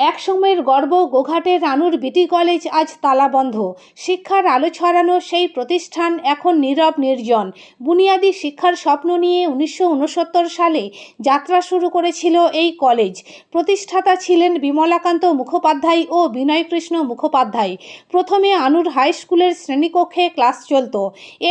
এক সময়ের গর্ব গোঘাটের রানুর বিটি কলেজ আজ তালাবন্ধ শিক্ষার আলো ছড়ানো সেই প্রতিষ্ঠান এখন নীরব নির্জন। বুনিয়াদী শিক্ষার স্বপ্ন নিয়ে উনিশশো উনসত্তর সালে যাত্রা শুরু করেছিল এই কলেজ। প্রতিষ্ঠাতা ছিলেন বিমলাকান্ত মুখোপাধ্যায় ও বিনয়কৃষ্ণ মুখোপাধ্যায়। প্রথমে আনুর হাই স্কুলের শ্রেণীকক্ষে ক্লাস চলত।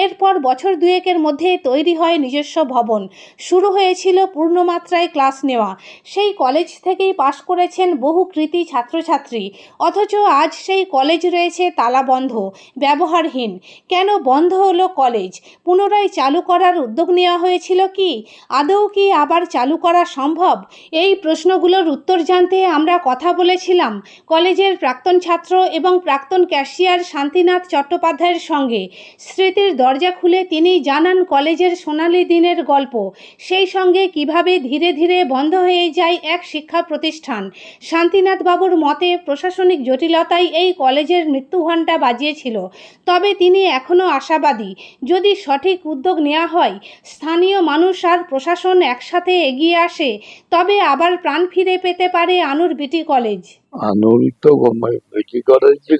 এরপর বছর দুয়েকের মধ্যে তৈরি হয় নিজস্ব ভবন। শুরু হয়েছিল পূর্ণমাত্রায় ক্লাস নেওয়া। সেই কলেজ থেকেই পাশ করেছেন বহু কৃতি ছাত্রছাত্রী। অথচ আজ সেই কলেজ রয়েছে তালাবন্ধ ব্যবহারহীন। কেন বন্ধ হলো কলেজ? পুনরায় চালু করার উদ্যোগ নেওয়া হয়েছিল কি? আদৌ কি আবার চালু করা সম্ভব? এই প্রশ্নগুলোর উত্তর জানতে আমরা কথা বলেছিলাম কলেজের প্রাক্তন ছাত্র এবং প্রাক্তন ক্যাশিয়ার শান্তিনাথ চট্টোপাধ্যায়ের সঙ্গে। স্মৃতির দরজা খুলে তিনি জানান কলেজের সোনালি দিনের গল্প। সেই সঙ্গে কীভাবে ধীরে ধীরে বন্ধ হয়ে যায় এক শিক্ষা প্রতিষ্ঠান। শান্তিনাথ বাবুর মতে প্রশাসনিক জটিলতাই এই কলেজের মৃত্যুঘণ্টা বাজিয়েছিল। তবে তিনি এখনও আশাবাদী। যদি সঠিক উদ্যোগ নেওয়া হয়, স্থানীয় মানুষ আর প্রশাসন একসাথে এগিয়ে আসে, তবে আবার প্রাণ ফিরে পেতে পারে আনুর বিটি কলেজ। আনুল তো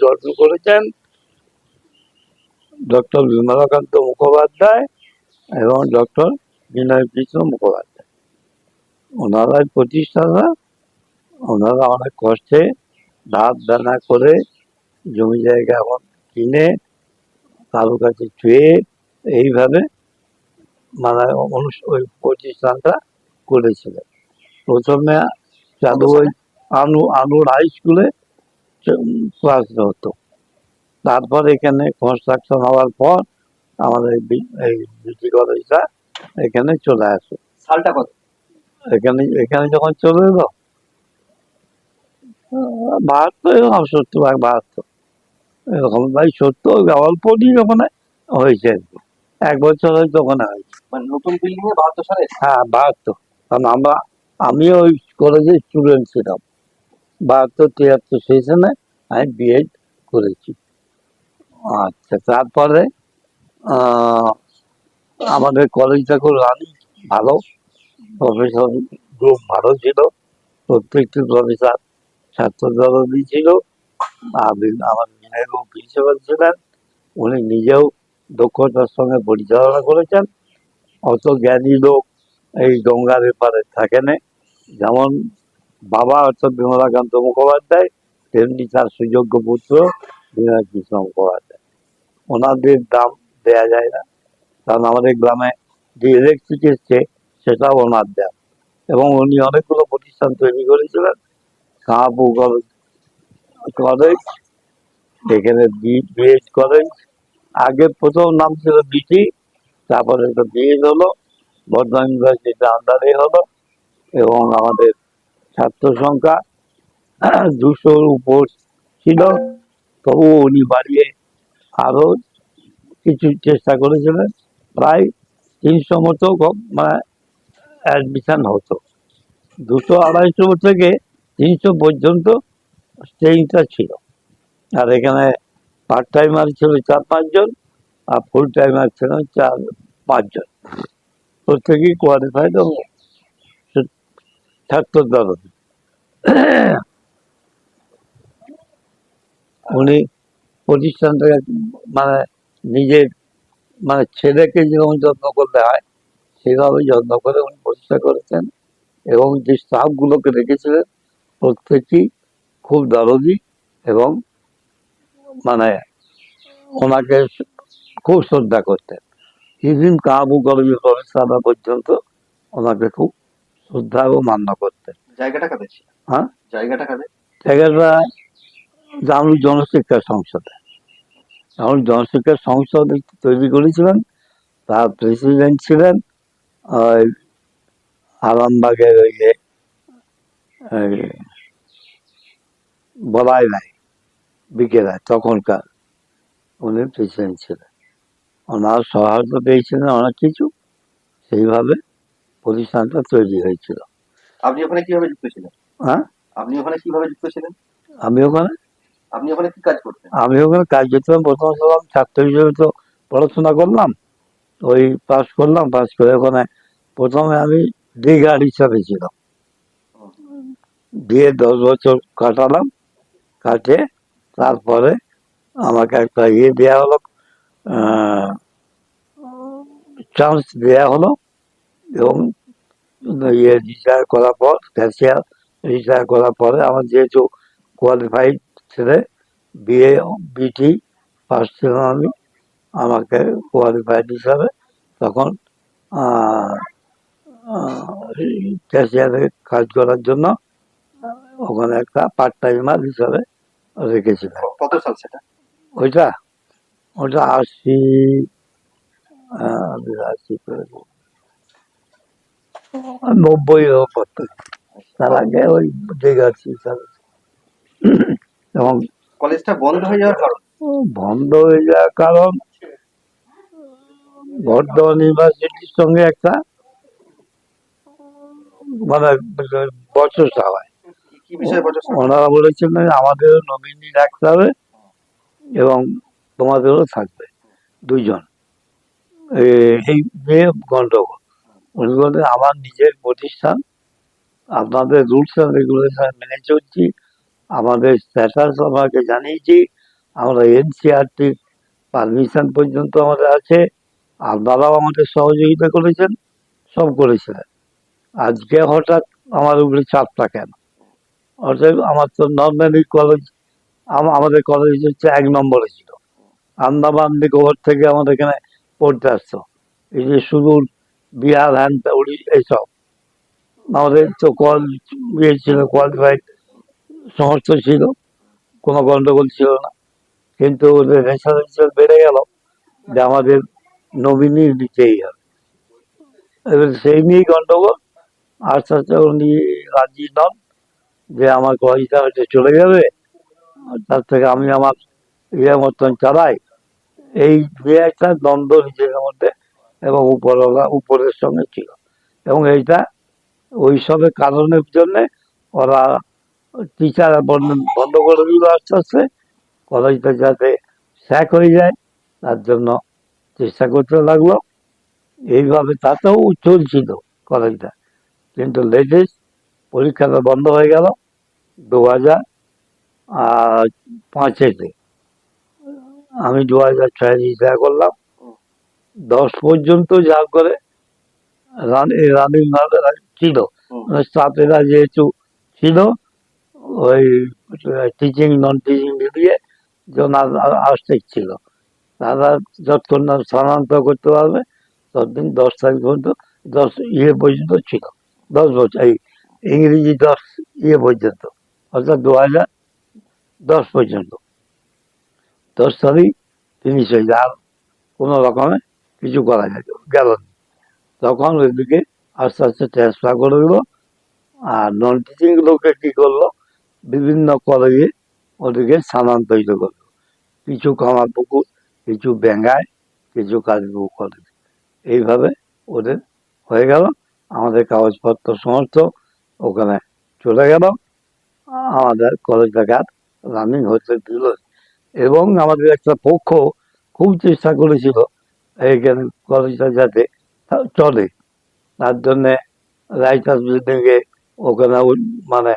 গঠন করেছেন? ডক্টর বিমলাকান্ত মুখোপাধ্যায় এবং ডক্টর বিনয় কৃষ্ণ মুখোপাধ্যায়। ওনারাই প্রতিষ্ঠাতা। ওনারা অনেক কষ্টে ধার দানা করে জমি জায়গা এখন কিনে কারও কাছে চুয়ে এইভাবে মানে ওই প্রতিষ্ঠানটা করেছিলেন। প্রথমে চালু ওই আনু আনুর হাই স্কুলে ক্লাস হতো। তারপর এখানে কনস্ট্রাকশন হওয়ার পর আমাদের এই বিটি কলেজটা এখানে চলে আসে। সালটা কত? এখানে এখানে যখন চলে এলো বাহাত্তর এরকম সত্তর এক বাহাত্তর। এরকম ভাই সত্তর অল্প দিন ওখানে হয়েছে আর কি। এক বছর হয়তো ওখানে হয়েছে। মানে নতুন বিল্ডিং এ বাহাত্তর সালে? হ্যাঁ বাহাত্তর। কারণ আমরা আমিও ওই কলেজের স্টুডেন্ট ছিলাম। বাহাত্তর তিয়াত্তর সেশনে আমি বিএড করেছি। আচ্ছা তারপরে আমাদের কলেজটা খুব রানি ভালো। প্রফেসর গ্রুপ ভালো ছিল। প্রত্যেকটি প্রফেসর ছাত্র দলই ছিল। আমার বিনয়বাবু প্রিন্সিপাল ছিলেন। উনি নিজেও দক্ষতার সঙ্গে পরিচালনা করেছেন। অত জ্ঞানী লোক এই গঙ্গার এপারে থাকে না যেমন বাবা অর্থাৎ বিমলাকান্ত মুখোপাধ্যায়, তেমনি তার সুযোগ্য পুত্র বিনয় কৃষ্ণ মুখোপাধ্যায়। ওনাদের দাম দেয়া যায় না। কারণ আমাদের গ্রামে যে ইলেকট্রিক এসছে, সেটাও ওনার দেন এবং উনি অনেকগুলো প্রতিষ্ঠান তৈরি করেছিলেন। কাঁপু কলেজ এখানে বিএড কলেজ আগে প্রথম নাম ছিল বিটি, তারপরে তো বিএড হলো, বর্ধমান ইউনিভার্সিটির আন্ডারে হলো, এবং আমাদের ছাত্র সংখ্যা দুশোর উপর ছিল। তবু উনি বাড়িয়ে আরও কিছু চেষ্টা করেছিলেন। প্রায় তিনশো মতো মানে অ্যাডমিশন হতো। দুশো আড়াইশো থেকে তিনশো পর্যন্ত স্ট্রেনটা ছিল। আর এখানে পার্ট টাইমার ছিল চার পাঁচজন, আর ফুল টাইমার ছিল চার পাঁচজন। প্রত্যেকেই কোয়ালিফাইড এবং ছাত্র দল উনি প্রতিষ্ঠানটাকে মানে নিজের মানে ছেলেকে যেরকম যত্ন করতে হয় সেভাবে যত্ন করে উনি প্রতিষ্ঠা করেছেন এবং যে স্টাফগুলোকে রেখেছিলেন প্রত্যেকেই খুব দরদি এবং মানে ওনাকে খুব শ্রদ্ধা করতেন। ইভিন কাবু কর্মী প্রফেসররা পর্যন্ত ওনাকে খুব শ্রদ্ধা এবং মান্য করতেন। জায়গাটা কাদের হ্যাঁ? জায়গাটা কাদের? জায়গাটা জানুর জনশিক্ষা সংসদে জানুর জনশিক্ষা সংসদ তৈরি করেছিলেন তার প্রেসিডেন্ট ছিলেন ওই আরামবাগের ওই বলাই নাই। বিকেলে তখনকার। উনি প্রেসিডেন্ট ছিলেন। ওনার সহায়তা পেয়েছিলেন অনেক কিছু। সেইভাবে প্রতিষ্ঠানটা তৈরি হয়েছিল। আপনি ওখানে কীভাবে যুক্ত ছিলেন? হ্যাঁ? আপনি ওখানে কীভাবে যুক্ত ছিলেন? আমি ওখানে? আপনি ওখানে কি কাজ করতেন? আমি ওখানে কাজ করতাম। প্রথম প্রথম ছাত্র হিসেবে তো পড়াশোনা করলাম। ওই পাস করলাম পাস করে ওখানে প্রথমে আমি ডিগার্ড হিসাবে ছিলাম। দিয়ে দশ বছর কাটালাম। কাটে। তারপরে আমাকে একটা ইয়ে দেওয়া হলো চান্স দেওয়া হলো এবং ইয়ে রিটায়ার করার পর ক্যাশিয়ার রিটায়ার করার পরে আমার যেহেতু কোয়ালিফাইড ছেলে বিএ বিটি পাস ছিলাম আমি আমাকে কোয়ালিফাইড হিসাবে। তখন ক্যাশিয়ারে কাজ করার জন্য ওখানে একটা পার্ট টাইমার হিসাবে রেখেছিলাম। কত সাল সেটা? ওইটা? ওটা আশি দিই। নব্বই ও তার আগে ওই দেখেছি হিসাবে এবং কলেজটা বন্ধ হয়ে যাওয়ার কারণ? বন্ধ হয়ে যাওয়ার কারণ বর্ধমান ইউনিভার্সিটির সঙ্গে একটা মানে বচসা হয় কি- বিষয়ে ওনারা বলেছিলেন আমাদেরও নমিনি রাখতে হবে এবং তোমাদেরও থাকবে দুইজন। এই নিয়ে গন্ডগোল, উনি বললেন, আমার নিজের প্রতিষ্ঠান, আপনাদের রুলস অ্যান্ড রেগুলেশন মেনে চলছি, আমাদের স্ট্যাটাস আমাকে জানিয়েছি, আমরা এনসিআরটি পারমিশন পর্যন্ত আমাদের আছে, আপনারাও আমাদের সহযোগিতা করেছেন, সব করেছিলেন। আজকে হঠাৎ আমার উপরে চাপটা কেন? অতএব আমার তো নর্মালি কলেজ আমাদের কলেজ হচ্ছে এক নম্বরে ছিল। আন্দামান নিকোবর থেকে আমাদের এখানে পড়তে আসতো। এই যে সুদূর বিহার হ্যান উড়ি এইসব। আমাদের তো কল ইয়ে ছিল কোয়ালিফাইড সমস্ত ছিল। কোনো গন্ডগোল ছিল না। কিন্তু ওদের রেসারেন্সিয়াল বেড়ে গেল যে আমাদের নমিনি দিতেই হবে। এবার সেই নিয়েই গন্ডগোল। আস্তে আস্তে উনি রাজি নন। যে আমার কলেজটা হয়তো চলে যাবে তার থেকে আমি আমার ইয়ে মতন চালাই। এই যে একটা দ্বন্দ্ব নিজেদের মধ্যে এবং উপরওয়ালা, উপরের সঙ্গে ছিল। এবং এইটা ওই ওইসবের কারণের জন্যে ওরা টিচার বন্ধ করে দিল আস্তে আস্তে। কলেজটা যাতে স্যাক হয়ে যায়, তার জন্য চেষ্টা করতে লাগল। এইভাবে তাতেও চলছিল কলেজটা। কিন্তু লেটেস্ট পরীক্ষাটা বন্ধ হয়ে গেল দু হাজার আর পাঁচেতে। আমি দু হাজার ছয় রিটায়ার করলাম। দশ পর্যন্ত যা করে রানিং রানিং ছিল। মানে স্টাফেরা যেহেতু ছিল ওই টিচিং নন টিচিং মিলিয়ে যখন আসতেই ছিল। তারা যতক্ষণ না স্থানান্তর করতে পারবে ততদিন দশ তারিখ পর্যন্ত দশ ইয়ে পর্যন্ত ছিল। দশ বছর এই ইংরেজি দশ ইয়ে পর্যন্ত, অর্থাৎ দু হাজার দশ পর্যন্ত। দশ তারিখ তিনি যায়, আর কোনো রকমে কিছু করা যায় গেল। তখন ওইদিকে আস্তে আস্তে ট্রান্সফার করে দিল, আর নন টিচিং লোকে কী করল, বিভিন্ন কলেজে ওদেরকে স্থানান্তরিত করল। কিছু কামারপুকুর কিছু বেঙ্গায় কিছু কাজপুর কলেজ এইভাবে ওদের হয়ে গেল। আমাদের কাগজপত্র সমস্ত ওখানে চলে গেল। আমাদের কলেজটাকে আর রানিং হতে দিল। এবং আমাদের একটা পক্ষ খুব চেষ্টা করেছিল এইখানে কলেজটা যাতে চলে। তার জন্যে রাইটার্স বিল্ডিংয়ে ওখানে মানে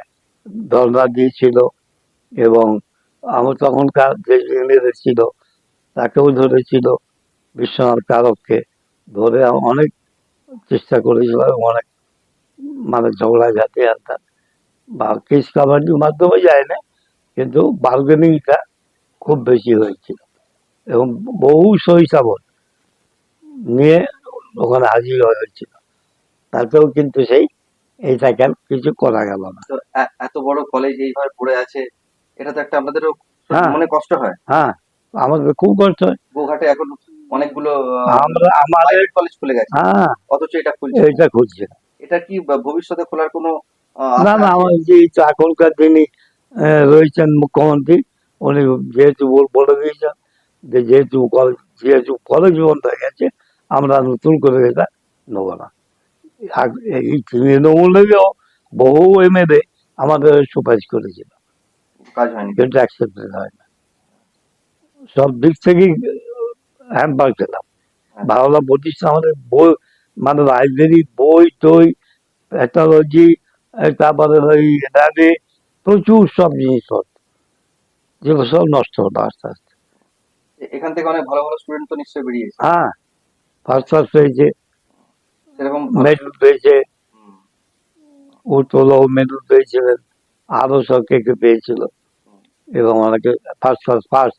ধর্ণা দিয়েছিল এবং আমার তখনকার যে ইংরেজি ছিল তাকেও ধরেছিল। বিশ্বনাথ কারককে ধরে অনেক চেষ্টা করেছিল এবং অনেক মানে ঝগড়া ঝাঁটি আনতাম বা কেস কাবাডির মাধ্যমে যায় না কিন্তু বার্গেনিংটা খুব বেশি হয়েছিল। এবং বহু সহিসাবল নিয়ে ওখানে হাজির হয়েছিল। তাতেও কিন্তু সেই এইটাকে আর কিছু করা গেল না। এত বড় কলেজ এইভাবে পড়ে আছে এটা তো একটা আপনাদেরও হ্যাঁ। মনে কষ্ট হয়। হ্যাঁ আমাদের খুব কষ্ট হয়। গোঘাটে এখন অনেকগুলো আমরা আমাদের কলেজ খুলে গেছে। হ্যাঁ। অথচ এটা খুলছে এইটা খুঁজছে এটা কি ভবিষ্যতে খোলার কোনো না না আমার যে এখনকার যিনি রয়েছেন মুখ্যমন্ত্রী উনি যেহেতু বলে দিয়েছেন যে যেহেতু যেহেতু কলেজ বন্ধ হয়ে গেছে আমরা নতুন করে এটা নেব না। এই তৃণমূল থেকেও বহু এমএলএ আমাদের সুপারিশ করেছিল। কাজ হয়নি। কিন্তু অ্যাকসেপ্টেড হয় না। সব দিক থেকেই হ্যাম্পার পেলাম বাংলা প্রতিষ্ঠান আমাদের বই মানে লাইব্রেরি বই টই প্যাথোলজি এই তারপরে ওই র্যাবে প্রচুর সব জিনিসপত্র যেগুলো সব নষ্ট হতো আস্তে আস্তে। এখান থেকে অনেক ভালো ভালো স্টুডেন্ট তো নিশ্চয়ই বেরিয়েছে। হ্যাঁ ফার্স্ট ক্লাস পেয়েছে। সেরকম মেডেল পেয়েছে। উত্তোলও মেডেল পেয়েছিলেন আরও সব কে কে পেয়েছিল। এবং অনেকে ফার্স্ট ক্লাস ফার্স্ট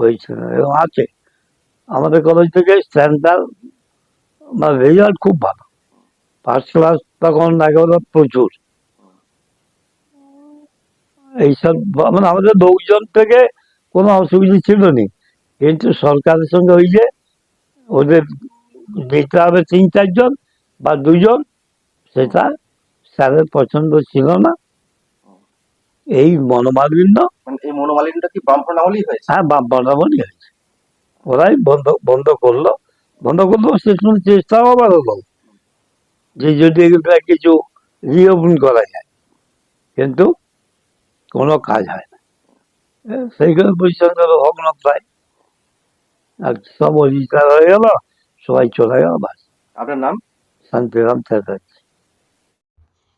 হয়েছিল। এবং আছে। আমাদের কলেজ থেকে সেন্টার মানে রেজাল্ট খুব ভালো। ফার্স্ট ক্লাস তখন একেবারে প্রচুর। এইসব মানে আমাদের লোকজন থেকে কোনো অসুবিধা ছিল না। কিন্তু সরকারের সঙ্গে ওই যে ওদের দিতে হবে তিন চারজন বা দুজন সেটা স্যারের পছন্দ ছিল না। এই মনোমালিন্য। মানে এই মনোমালিন্যটা কি বামফ্রন্ট আমলেই হয়েছে? হ্যাঁ বরাবরই হয়েছে। ওরাই বন্ধ বন্ধ করল। শেষ পর্যন্ত চেষ্টাও আবার হলো। যে যদি এগুলো কিছু রিওপেন করা যায় কিন্তু কোনো কাজ হয় না। এ, সেইখানে পরিশ্রম ভগ্ন প্রায় আর সব অধিকার হয়ে গেল সবাই চলে গেল বাস। আপনার নাম? Shantiram Chatterjee.